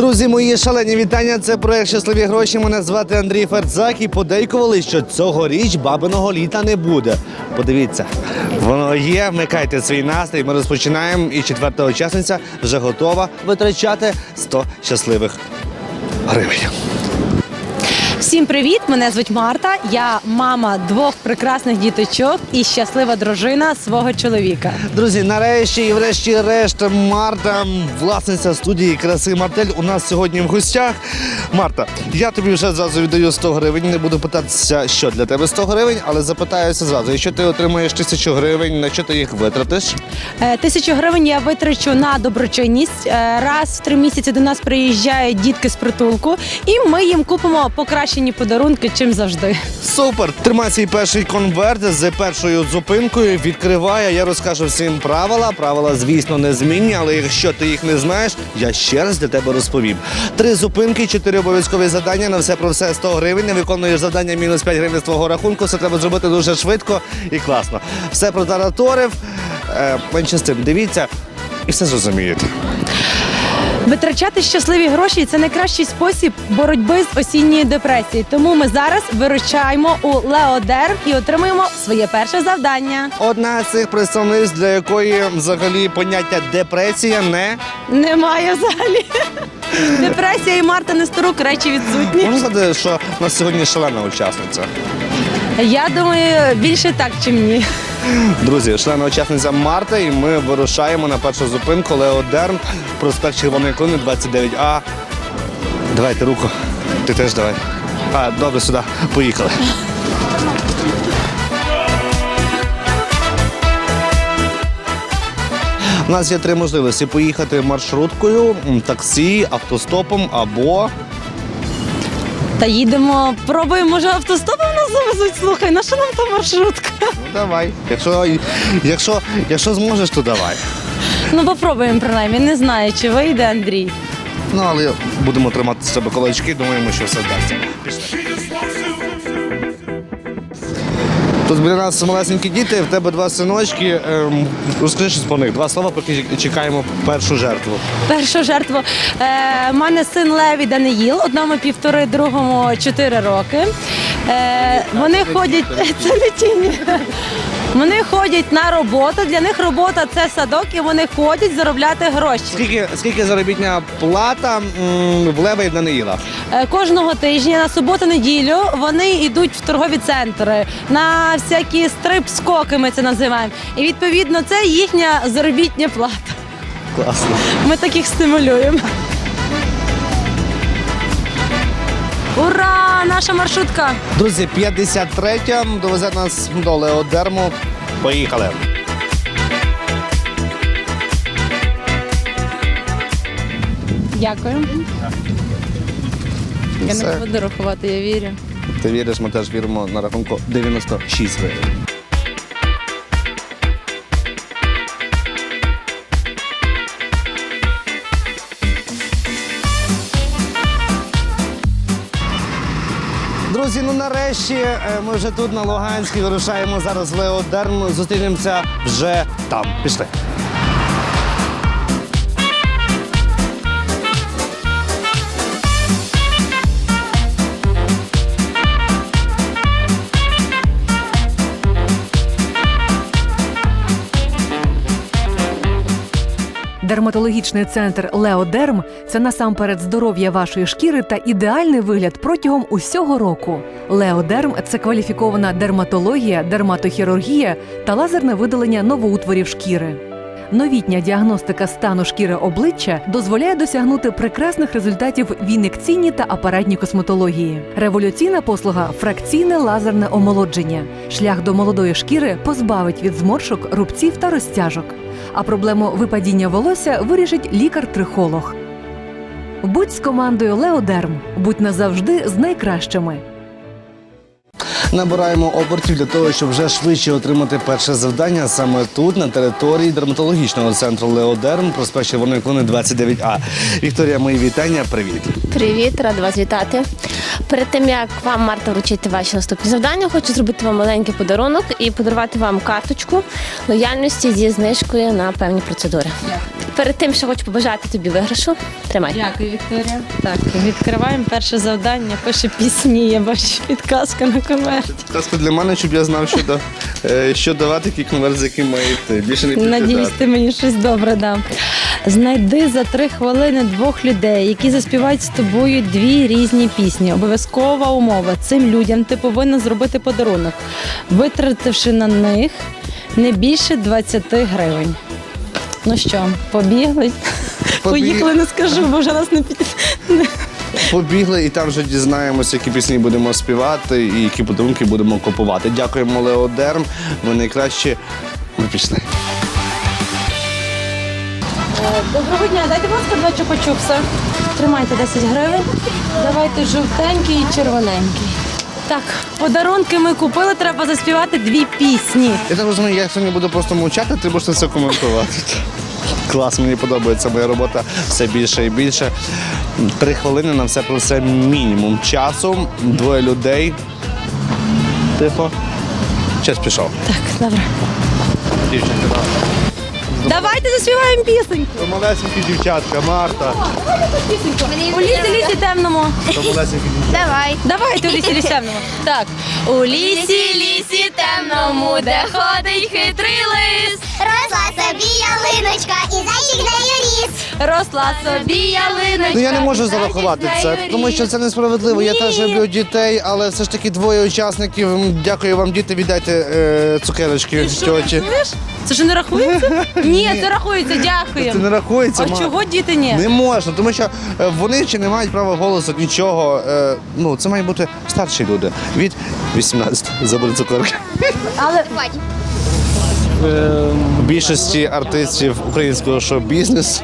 Друзі, мої шалені вітання. Це проект Щасливі гроші. Мене звати Андрій Ферцак і подейкували, що цьогоріч бабиного літа не буде. Подивіться, воно є. Вмикайте свій настрій. Ми розпочинаємо. І четверта учасниця вже готова витрачати 100 щасливих гривень. Всім привіт! Мене звуть Марта. Я мама двох прекрасних діточок і щаслива дружина свого чоловіка. Друзі, нарешті і врешті-решт Марта, власниця студії краси Мартель, у нас сьогодні в гостях. Марта, я тобі вже зразу віддаю 100 гривень. Не буду питатися, що для тебе 100 гривень, але запитаюся зразу. Якщо ти отримаєш тисячу гривень, на що ти їх витратиш? Е, Тисячу гривень я витрачу на доброчинність. Е, Раз в три місяці до нас приїжджають дітки з притулку, і ми їм купимо покращені подарунки, чим завжди. Супер! Тримай свій перший конверт з першою зупинкою. Відкриває. Я розкажу всім правила. Правила, звісно, незмінні, але якщо ти їх не знаєш, я ще раз для тебе розповім. Три зупинки, чотири обов'язкові завдання. На все про все 100 гривень. Не виконуєш завдання мінус 5 гривень з твого рахунку. Все треба зробити дуже швидко і класно. Все протараторив. Е, менше з цим дивіться і все зрозумієте. Витрачати щасливі гроші це найкращий спосіб боротьби з осінньою депресією. Тому ми зараз виручаємо у Леодерм і отримуємо своє перше завдання. Одна з цих представниць, для якої взагалі поняття депресія не Немає взагалі. Депресія і Марта Несторок речі відсутні. можна сказати, що у нас сьогодні шалена учасниця. Я думаю, більше так, чим ні. Друзі, члена учасниця Марта, і ми вирушаємо на першу зупинку Леодерм, проспект Червоної Клини, 29А. Давайте руку. Ти теж давай. А, добре, сюди. Поїхали. У нас є три можливості: поїхати маршруткою, таксі, автостопом або Та їдемо, пробуємо, може автостопом нас завезуть. Слухай, на що нам та маршрутка? ну, давай. Якщо, якщо, якщо зможеш, то давай. Ну, попробуємо принаймні. Не знаю, чи вийде Андрій. Ну, але будемо тримати з себе колочки, думаємо, що все вдасться. Пішли. Тут біля нас малесенькі діти, в тебе два синочки. Ем, розкажи щось про них. Два слова, поки чекаємо першу жертву. Першу жертву. Е, мене син Леві Даниїл, одному півтори, другому чотири роки. Е, вони ходять, це не тіні. Вони ходять на роботу. Для них робота це садок, і вони ходять заробляти гроші. Скільки, скільки заробітня плата м, в Лева і Даниїла? Е, Кожного тижня на суботу-неділю вони йдуть в торгові центри на всякі стрип-скоки, ми це називаємо. І відповідно це їхня заробітня плата. Класно. Ми таких стимулюємо. Ура! Наша маршрутка! Друзі, 53-я довезе нас до Леодерму. Поїхали. Дякую. Я Все. не буду рахувати, я вірю. Ти віриш, ми теж віримо на рахунку 96 гривень. Друзі, ну нарешті е, ми вже тут на Луганській вирушаємо зараз в. Зустрінемося вже там. Пішли. Дерматологічний центр Леодерм це насамперед здоров'я вашої шкіри та ідеальний вигляд протягом усього року. Леодерм це кваліфікована дерматологія, дерматохірургія та лазерне видалення новоутворів шкіри. Новітня діагностика стану шкіри обличчя дозволяє досягнути прекрасних результатів в ін'єкційній та апаратній косметології. Революційна послуга фракційне лазерне омолодження. Шлях до молодої шкіри позбавить від зморшок, рубців та розтяжок. А проблему випадіння волосся вирішить лікар-трихолог. Будь з командою Леодерм, будь назавжди з найкращими. Набираємо обертів для того, щоб вже швидше отримати перше завдання саме тут, на території дерматологічного центру Леодерм, проспект Червоної клони 29А. Вікторія, мої вітання. Привіт. Привіт, рада вас вітати. Перед тим як вам Марта вручити ваші наступні завдання, хочу зробити вам маленький подарунок і подарувати вам карточку лояльності зі знижкою на певні процедури. Перед тим, що хочу побажати тобі виграшу, тримай. Дякую, Вікторія. Так, відкриваємо перше завдання. Пише пісні. Я бачу підказка на конверті. Підказка для мене, щоб я знав, що, да, е, що давати, який конверт, з яким має йти. Більше не Надіюсь, ти мені щось добре дам. Знайди за три хвилини двох людей, які заспівають з тобою дві різні пісні. Обов'язкова умова. Цим людям ти повинна зробити подарунок, витративши на них не більше 20 гривень. Ну що, побігли? Поїхали, не скажу, бо вже нас не під. Побігли і там вже дізнаємося, які пісні будемо співати і які подарунки будемо купувати. Дякуємо Леодерм. Ви найкращі. Ми пішли. Доброго дня, дайте, будь ласка, два чупа-чупса. Тримайте 10 гривень. Давайте жовтенький і червоненький. Так, подарунки ми купили, треба заспівати дві пісні. Я так розумію, я сьогодні буду просто мовчати, ти будеш все коментувати. Клас, мені подобається моя робота все більше і більше. Три хвилини на все про все мінімум часу. Двоє людей. Тихо. Час пішов. Так, добре. Дівчинка, да. Давайте заспіваємо пісеньку. То малесенькі дівчатка, Марта. У лісі лісі темному. То малесенькі дівчатка. Давай. Давайте у лісі лісі темному. Так. У лісі лісі темному, де ходить хитрий лис. Росла собі ялиночка і зайчик нею ріс. Росла собі ялиночка. Ну я не можу зарахувати це, тому що це несправедливо. Я Ні. теж люблю дітей, але все ж таки двоє учасників. Дякую вам, діти. Віддайте е, цукерочки Що, тьоті. Це ж не рахується? Ні, це рахується, дякуємо. Це не рахується. А ма. чого діти ні? Не можна, тому що е, вони ще не мають права голосу нічого. Е, Ну, це мають бути старші люди. Від 18 забери цукерки. Але більшості артистів українського шоу-бізнесу.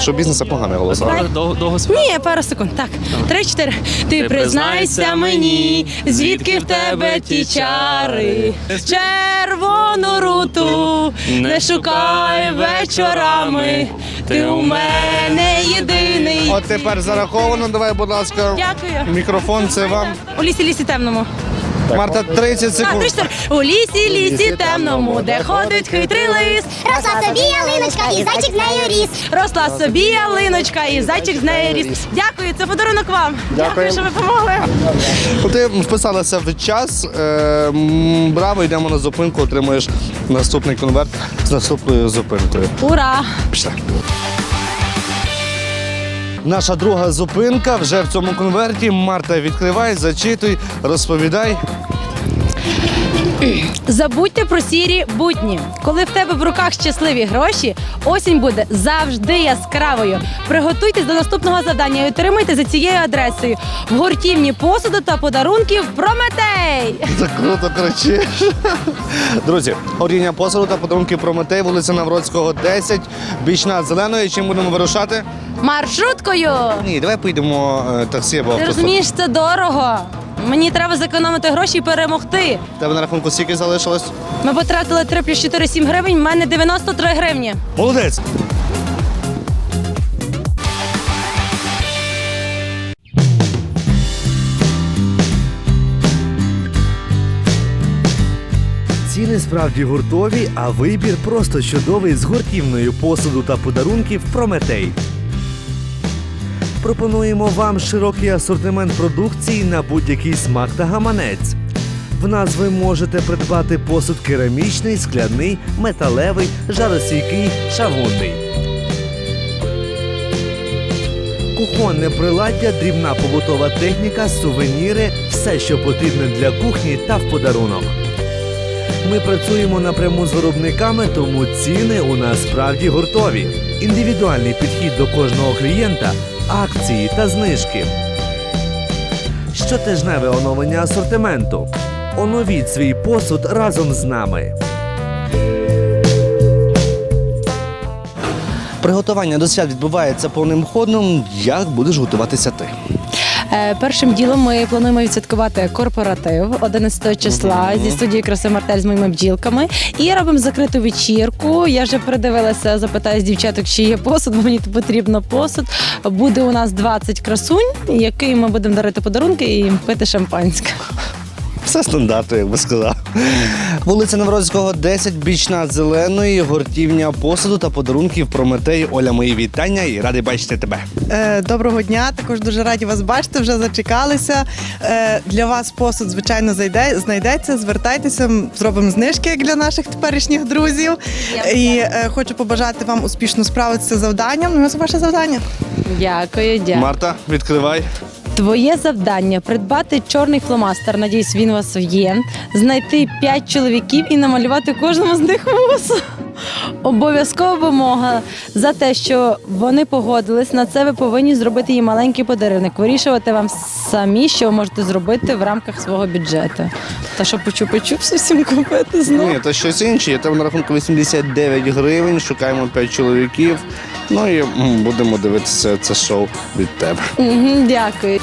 Шоу-бізнесу поганий голос. але- Довго, довго Ні, пару секунд. Так, три-чотири. Ти признайся мені, звідки в тебе ті чари. Червону руту не шукай вечорами. Ти у мене єдиний. От тепер зараховано. Давай, будь ласка, Дякую. мікрофон. Це вам. У лісі лісі темному. Марта, 30 Так, секунд. У лісі лісі темному, де ходить хитрий лис. Росла собі ялиночка і зайчик з нею ріс. Росла собі ялиночка і зайчик з неї ріс. Дякую, це подарунок вам. Дякую, що ви допомогли. Ну, Ти вписалася в час. Е, м, браво, йдемо на зупинку, отримуєш наступний конверт з наступною зупинкою. Ура! Пішли. Наша друга зупинка вже в цьому конверті. Марта, відкривай, зачитуй, розповідай. Забудьте про сірі будні. Коли в тебе в руках щасливі гроші, осінь буде завжди яскравою. Приготуйтесь до наступного завдання і отримайте за цією адресою в гуртівні посуду та подарунків Прометей. Так круто кричиш. Друзі, горіння посуду та подарунки Прометей, вулиця Навроцького, 10, бічна зеленої. Чим будемо вирушати? Маршруткою. Ні, давай поїдемо е, таксі або Ти розумієш, це дорого. Мені треба зекономити гроші і перемогти. Тебе на рахунку скільки залишилось? Ми потратили 3 плюс 4 7 гривень. в мене 93 гривні. Молодець! Ціни справді гуртові, а вибір просто чудовий з гуртівною посуду та подарунків Прометей. Пропонуємо вам широкий асортимент продукції на будь-який смак та гаманець. В нас ви можете придбати посуд керамічний, скляний, металевий, жаростійкий, чавунний. Кухонне приладдя, дрібна побутова техніка, сувеніри все, що потрібно для кухні та в подарунок. Ми працюємо напряму з виробниками, тому ціни у нас справді гуртові. Індивідуальний підхід до кожного клієнта, акції та знижки. Щотижневе оновлення асортименту. Оновіть свій посуд разом з нами. Приготування до свят відбувається повним ходом. Як будеш готуватися ти? Е, Першим ділом ми плануємо відсвяткувати корпоратив 11 числа зі студії краси Мартель з моїми бджілками. І робимо закриту вечірку. Я вже передивилася, запитаю з дівчаток, чи є посуд, бо мені потрібно посуд. Буде у нас 20 красунь, який ми будемо дарити подарунки і пити шампанське. Все стандартно, як би сказав. Вулиця Неврозького, 10, бічна зеленої, гуртівня посуду та подарунків Прометей. Оля, мої вітання і радий бачити тебе. Е, Доброго дня, також дуже раді вас бачити. Вже зачекалися. Е, Для вас посуд, звичайно, зайде, знайдеться. Звертайтеся, зробимо знижки як для наших теперішніх друзів. І е, хочу побажати вам успішно справитися з завданням. Ну, це ваше завдання. Дякую, дякую. Марта, відкривай. Твоє завдання придбати чорний фломастер. Надіюсь, він у вас є. Знайти п'ять чоловіків і намалювати кожному з них вуса. Обов'язкова вимога за те, що вони погодились на це. Ви повинні зробити їм маленький подарунок. Вирішувати вам самі, що ви можете зробити в рамках свого бюджету. Та що почупи-чупси всім купити знову. Ні, то щось інше. Я тебе на рахунку 89 гривень, шукаємо 5 чоловіків. Ну і будемо дивитися це шоу від тебе. Дякую.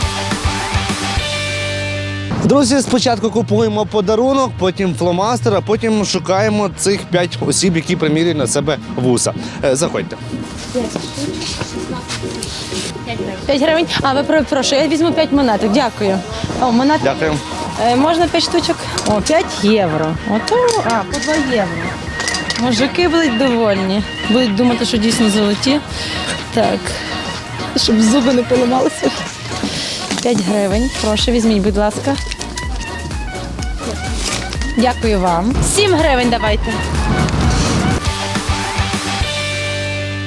Друзі, спочатку купуємо подарунок, потім фломастер, а потім шукаємо цих 5 осіб, які примірюють на себе вуса. Е, Заходьте. 5 гривень. А ви про- прошу, я візьму 5 монеток. Дякую. О, монетки. Дякую. Е, можна 5 штучок? О, 5 євро. Ото, а, по 2 євро. Мужики будуть довольні. Будуть думати, що дійсно золоті. Так. Щоб зуби не поламалися. 5 гривень. Прошу, візьміть, будь ласка. Дякую вам. 7 гривень давайте.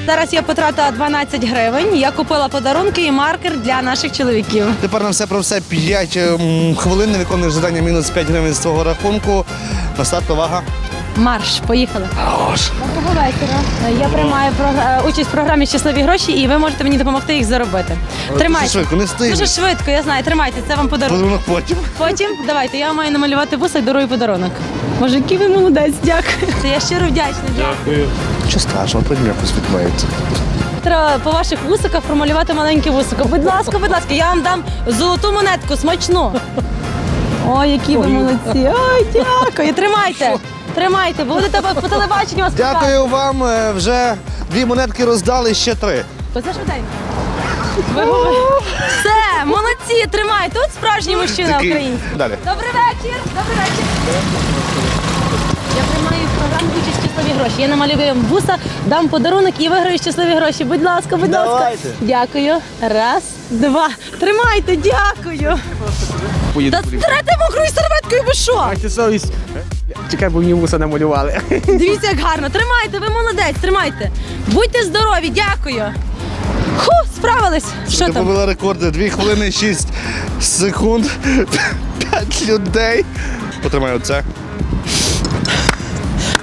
Зараз я потратила 12 гривень. Я купила подарунки і маркер для наших чоловіків. Тепер на все про все 5 хвилин. Не виконуєш завдання мінус 5 гривень з твого рахунку. На старт увага. Марш, поїхали. Хорош. Доброго вечора. Я приймаю про- е, участь в програмі Щасливі гроші, і ви можете мені допомогти їх заробити. Дуже Тримайте. швидко, не встигнеш. Дуже швидко, я знаю. Тримайте, це вам подарунок. Подарунок потім. Потім давайте, я маю намалювати вуса і дарую подарунок. Боже, який ви молодець, дякую. Це я щиро вдячна. Дякую. Що страшного, потім якось відбувається. Треба по ваших вусиках промалювати маленьке вусико. Будь ласка, будь ласка, я вам дам золоту монетку, смачну. Ой, які ви молодці. Ой, дякую. Тримайте. Тримайте, будете по по телебаченню вас. Дякую вам. е, Вже дві монетки роздали, ще три. Оце швиденько. Ви говорите. Все, молодці, тримай. Тут справжній мужчина Такий. український. Далі. Добрий вечір. Добрий вечір. Я приймаю в програму участь щасливі гроші. Я намалюю вам вуса, дам подарунок і виграю щасливі гроші. Будь ласка, будь ласка. Давайте. Дякую. Раз, два. Тримайте, дякую. Та трете мокрою серветкою, ви що? Майте совість. Чекай, бо мені вуса намалювали. Дивіться, як гарно. Тримайте, ви молодець, тримайте. Будьте здорові, дякую. Ху, справились. Що Ти там? побила рекорди 2 хвилини 6 секунд. 5 людей. Потримай оце.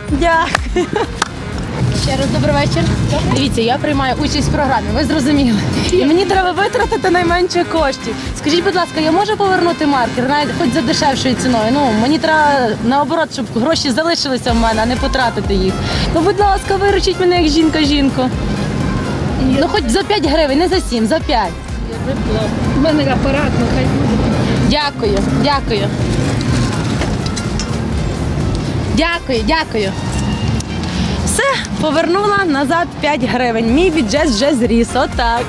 Дякую. Ще раз добрий вечір. Дивіться, я приймаю участь в програмі, ви зрозуміли. І мені треба витратити найменше коштів. Скажіть, будь ласка, я можу повернути маркер, навіть хоч за дешевшою ціною. Ну, мені треба наоборот, щоб гроші залишилися в мене, а не потратити їх. Ну, будь ласка, виручіть мене як жінка жінку. Ну, хоч за 5 гривень, не за 7, за 5. У мене апарат, ну хай буде. Дякую, дякую. Дякую, дякую. Повернула назад 5 гривень. Мій бюджет вже зріс. Отак.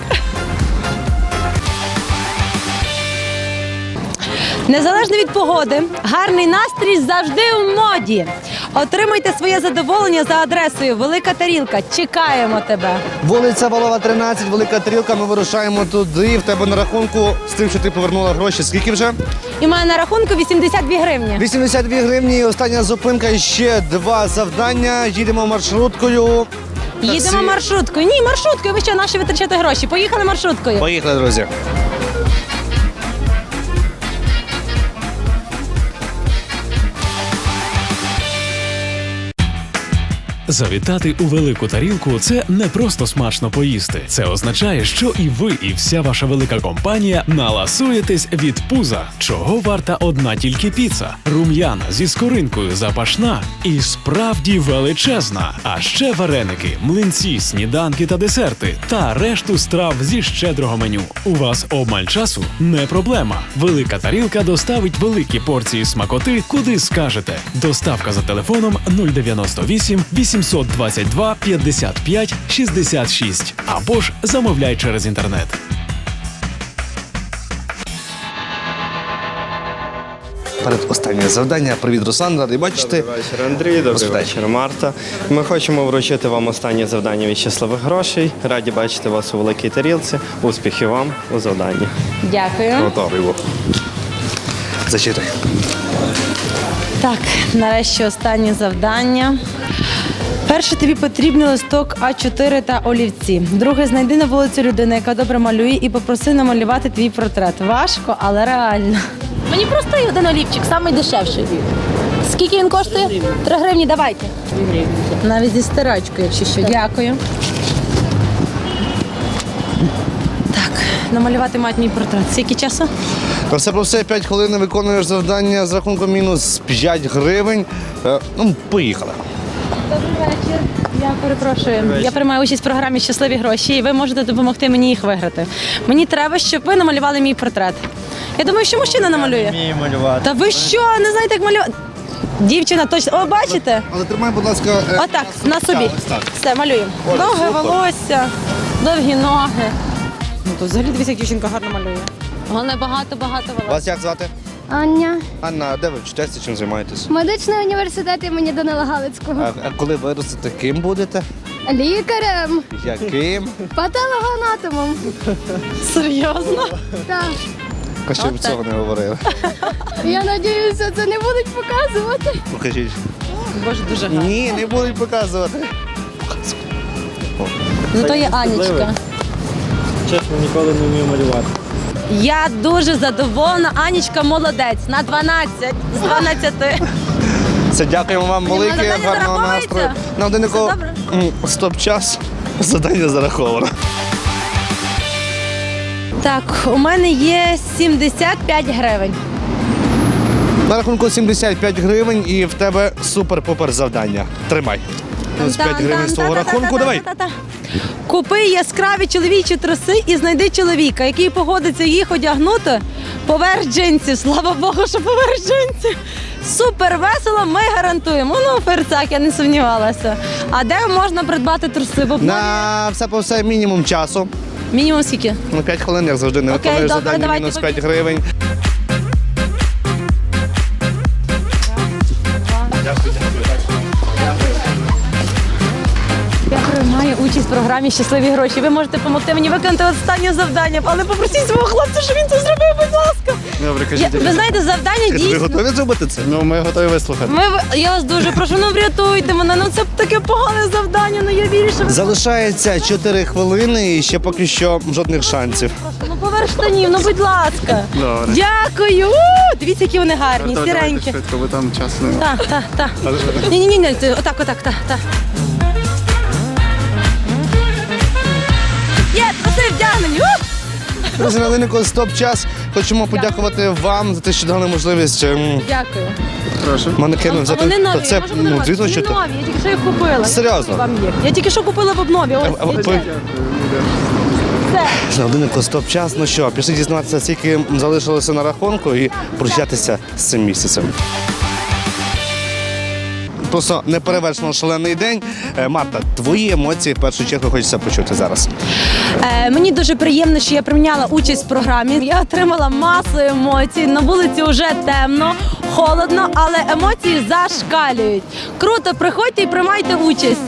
Незалежно від погоди, гарний настрій завжди у моді. Отримуйте своє задоволення за адресою Велика Тарілка. Чекаємо тебе. Вулиця Валова, 13, велика трілка. Ми вирушаємо туди. В тебе на рахунку з тим, що ти повернула гроші. Скільки вже? І в мене на рахунку 82 гривні. 82 гривні. Остання зупинка. Ще два завдання. Їдемо маршруткою. Їдемо маршруткою. Ні, маршруткою. Ви що, наші витрачати гроші? Поїхали маршруткою. Поїхали, друзі. Завітати у велику тарілку це не просто смачно поїсти. Це означає, що і ви, і вся ваша велика компанія наласуєтесь від пуза, чого варта одна тільки піца, рум'яна зі скоринкою запашна і справді величезна. А ще вареники, млинці, сніданки та десерти та решту страв зі щедрого меню. У вас обмаль часу не проблема. Велика тарілка доставить великі порції смакоти, куди скажете. Доставка за телефоном 098 822 55 66 або ж замовляй через інтернет. Перед останнє завдання. Привіт, Руслан, радий бачити. Добрий вечір, Андрій. Добрий вечір, Марта. Ми хочемо вручити вам останнє завдання від щасливих грошей. Раді бачити вас у великій тарілці. Успіхів вам у завданні. Дякую. Готовий. Зачитай. Так, нарешті останнє завдання. Перше тобі потрібний листок А4 та олівці. Друге, знайди на вулиці людину, яка добре малює, і попроси намалювати твій портрет. Важко, але реально. Мені просто є один олівчик, самий дешевший. Скільки він коштує? Три гривні, давайте. Навіть зі стирачкою, якщо що. Дякую. Так, намалювати мають мій портрет. Скільки часу? Про все про все 5 хвилин виконуєш завдання з рахунком мінус 5 гривень. Е, Ну, поїхали. Добрий вечір. Я перепрошую. Я приймаю участь в програмі Щасливі гроші, і ви можете допомогти мені їх виграти. Мені треба, щоб ви намалювали мій портрет. Я думаю, що мужчина намалює. Вмію малювати. Та ви що, не знаєте, як малювати? Дівчина точно. О, бачите? Але тримай, будь ласка, е, Отак, на собі. ось так. Все, малюємо. Ой, Довге супер. волосся, довгі ноги. Ну то взагалі дивіться, як дівчинка гарно малює. Головне багато-багато волосся. Вас як звати? Аня, Анна, де ви вчитеся, чим займаєтесь? медичний університет імені Данила Галицького. А, а коли виростете, ким будете? Лікарем, Яким? патологоанатомом. Серйозно? Так. А ще б цього не говорили. Я надіюся, це не будуть показувати. Покажіть. Боже, дуже гарно. Ні, не будуть показувати. Зато є Анічка. Чесно, ніколи не вмію малювати. Я дуже задоволена. Анічка молодець на 12 з 12. Це дякуємо вам велике, завдання гарного зараховується? настрою. На годиннику Все добре? стоп-час. Завдання зараховано. Так, у мене є 75 гривень. На рахунку 75 гривень і в тебе супер-пупер завдання. Тримай. Плюс 5 гривень з твого рахунку. Давай. Купи яскраві чоловічі труси і знайди чоловіка, який погодиться їх одягнути поверх джинсів. Слава Богу, що поверх джинсів. Супер весело, ми гарантуємо. Ну, ферцак, я не сумнівалася. А де можна придбати труси? Обнові? На все по все мінімум часу. Мінімум скільки? На 5 хвилин, як завжди, не Окей, виконуєш добре, завдання давайте мінус 5 гривень. В програмі Щасливі гроші. Ви можете допомогти мені виконати останнє завдання, але попросіть свого хлопця, щоб він це зробив, будь ласка. Добре, Я, ви знаєте, завдання Ви дійсно. готові зробити це? Ну, ми готові вислухати. Ми, я вас дуже прошу, ну врятуйте мене. Ну це таке погане завдання. Ну я вірю, що ви Залишається 4 хвилини і ще поки що жодних шансів. ну поверх штанів, ну будь ласка. Добре. Дякую. У, дивіться, які вони гарні, сіренькі. швидко, бо там часу немає. Так, так, так. Ні, ні, ні, ні, отак, отак, так, так. Друзі, на годиннику стоп-час. Хочемо подякувати вам за те, що дали можливість ем, Дякую. Прошу. манекену А взяти. вони нові, Та це, я можу ну, подарувати? звісно, що Вони нові, я тільки що їх купила. Серйозно? Вам їх. Я тільки що купила в обнові. А, Ось, а, дивіться. Все. На годиннику стоп-час. Ну що, пішли дізнатися, скільки залишилося на рахунку і прощатися з цим місяцем. Просто неперевершено шалений день. Е, Марта, твої емоції в першу чергу хочеться почути зараз. Е, мені дуже приємно, що я прийняла участь в програмі. Я отримала масу емоцій. На вулиці вже темно, холодно, але емоції зашкалюють. Круто, приходьте і приймайте участь.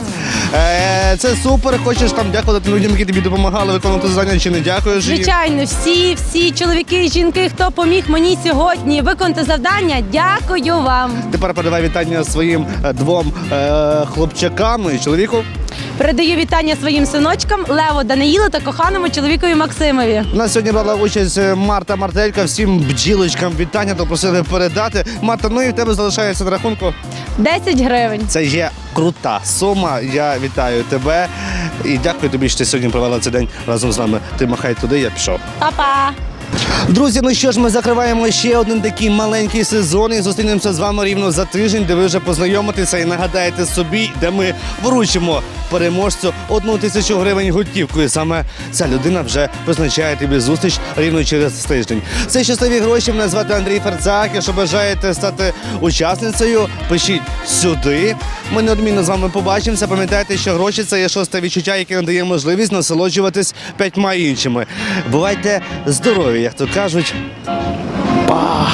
Е, це супер. Хочеш там дякувати людям, які тобі допомагали виконувати завдання, чи не дякуєш? їм? Звичайно, всі, всі чоловіки і жінки, хто поміг мені сьогодні виконати завдання, дякую вам. Тепер передавай вітання своїм е, двом е, хлопчакам і чоловіку. Передаю вітання своїм синочкам Лево Даниїлу та коханому чоловікові Максимові. У нас сьогодні брала участь е, Марта Мартелька. Всім бджілочкам вітання попросили передати. Марта, ну і в тебе залишається на рахунку. 10 гривень. Це є крута сума. Я вітаю тебе і дякую тобі, що ти сьогодні провела цей день разом з нами. Ти махай туди, я пішов. Па-па! Друзі, ну що ж, ми закриваємо ще один такий маленький сезон і зустрінемося з вами рівно за тиждень, де ви вже познайомитеся і нагадаєте собі, де ми вручимо переможцю одну тисячу гривень готівкою. Саме ця людина вже позначає тобі зустріч рівно через тиждень. Це щасливі гроші. Мене звати Андрій Ферцак. Якщо бажаєте стати учасницею, пишіть сюди. Ми неодмінно з вами побачимося. Пам'ятайте, що гроші це є шосте відчуття, яке надає можливість насолоджуватись п'ятьма іншими. Бувайте здорові, як то кажуть. Па!